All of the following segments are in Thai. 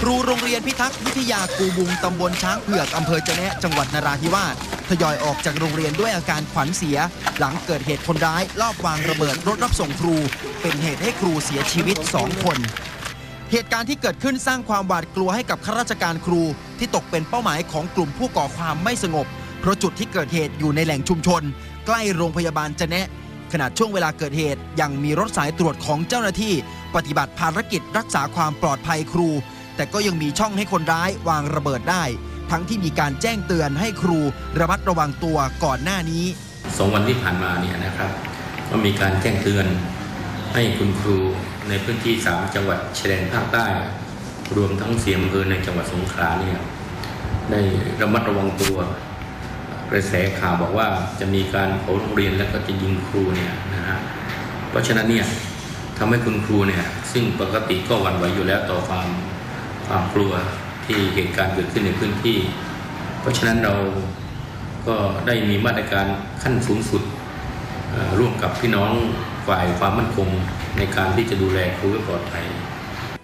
ครูโรงเรียนพิทักษ์วิทยากูบุงตำบลช้างเผือกอำเภอจะแนะจังหวัดนราธิวาสทยอยออกจากโรงเรียนด้วยอาการขวัญเสีย หลังเกิดเหตุคนร้ายลอบวางระเบิดรถรับส่งครู เป็นเหตุให้ครูเสียชีวิต2คน เหตุการณ์ที่เกิดขึ้นสร้างความหวาดกลัวให้กับข้าราชการครู ที่ตกเป็นเป้าหมายของกลุ่มผู้ก่อความไม่สงบ เพราะจุดที่เกิดเหตุอยู่ในแหล่งชุมชน ใกล้โรงพยาบาลจะแนะ ขณะช่วงเวลาเกิดเหตุยังมีรถสายตรวจของเจ้าหน้าที่ ปฏิบัติภารกิจรักษาความปลอดภัยครู แต่ก็ยังมีช่องให้คนร้ายวางระเบิดได้ ทั้งที่มีการแจ้งเตือนให้ครูระมัดระวังตัวก่อนหน้านี้สองวันที่ผ่านมาเนี่ยนะครับ ก็มีการแจ้งเตือนให้คุณครูในพื้นที่ 3 จังหวัดชายแดนภาคใต้ รวมทั้งเสียอำเภอในจังหวัดสงขลาเนี่ยได้ระมัดระวังตัว กระแสข่าวบอกว่าจะมีการเผาโรงเรียนแล้วก็จะยิงครูเนี่ยนะฮะเพราะฉะนั้นเนี่ยทำให้คุณครูเนี่ยซึ่งปกติก็หวั่นไหวอยู่แล้วต่อความความกลัวที่เหตุการณ์เกิดขึ้นในพื้นที่ เพราะฉะนั้นเราก็ได้มีมาตรการขั้นสูงสุดร่วมกับพี่น้องฝ่ายความมั่นคงในการที่จะดูแลครูให้ปลอดภัย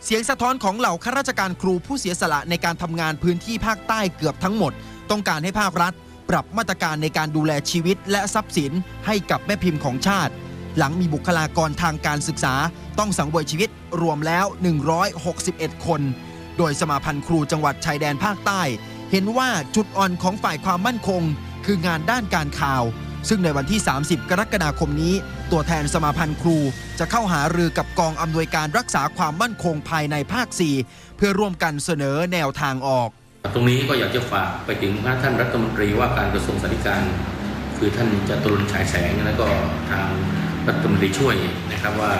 เสียงสะท้อนของเหล่าข้าราชการครูผู้เสียสละในการทำงานพื้นที่ภาคใต้เกือบทั้งหมด ต้องการให้ภาครัฐ ปรับมาตรการในการดูแลชีวิตและทรัพย์สินให้กับแม่พิมพ์ของชาติ หลังมีบุคลากรทางการศึกษา ต้องสังเวยชีวิตรวมแล้ว 161 คน โดยสมาพันธ์ครูจังหวัดชายแดนภาคใต้ เห็นว่าจุดอ่อนของฝ่ายความมั่นคง คืองานด้านการข่าว ซึ่งในวันที่ 30 กรกฎาคมนี้ ตัวแทนสมาพันธ์ครูจะเข้าหารือกับกองอำนวยการรักษาความมั่นคงภายในภาค 4 เพื่อร่วมกันเสนอแนวทางออก ตรงนี้ก็อยากจะฝากไปถึงท่านรัฐมนตรีว่าการกระทรวงสาธารณการคือท่านจตุรนฉายแสงแล้วก็ทางรัฐมนตรีช่วยนะครับว่า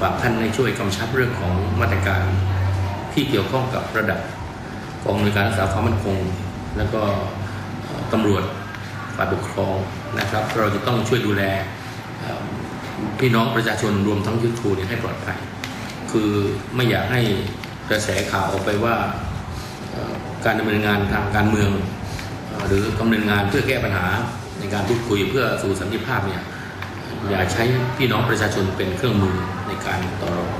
ฝากท่านให้ช่วยกำชับเรื่องของมาตรการที่เกี่ยวข้องกับระดับกองอำนวยการรักษาความมั่นคง แล้วก็ตำรวจฝ่ายปกครองนะครับ เราจะต้องช่วยดูแลพี่น้องประชาชนรวมทั้งยุทธูนี่ยให้ปลอดภัย คือไม่อยากให้กระแสข่าวออกไปว่า การดำเนินงานทางการเมืองอหรือดำเนินงานเพื่อแก้ปัญหาในการพูดคุยเพื่อสู่สันติภาพเนี่ยอย่าใช้พี่น้องประชาชนเป็นเครื่องมือในการต่อรอง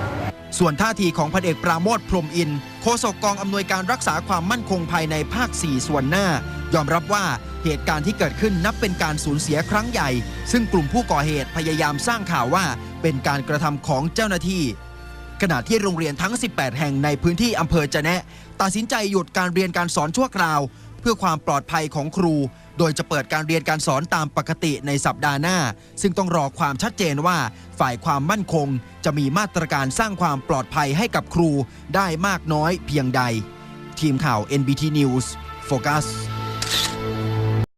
ส่วนท่าทีของพันเอกปราโมทพรมอินโฆษกกองอำนวยการรักษาความมั่นคงภายในภาค 4 ส่วนหน้า ยอมรับว่าเหตุการณ์ที่เกิดขึ้นนับเป็นการสูญเสียครั้งใหญ่ ซึ่งกลุ่มผู้ก่อเหตุพยายามสร้างข่าวว่าเป็นการกระทำของเจ้าหน้าที่ ขณะที่โรงเรียนทั้ง 18 แห่งในพื้นที่อำเภอจะแนะตัดสินใจหยุดการเรียนการสอนชั่วคราว เพื่อความปลอดภัยของครู โดยจะเปิดการเรียนการสอนตามปกติในสัปดาห์หน้า ซึ่งต้องรอความชัดเจนว่าฝ่ายความมั่นคง จะมีมาตรการสร้างความปลอดภัยให้กับครูได้มากน้อยเพียงใด ทีมข่าว NBT News โฟกัส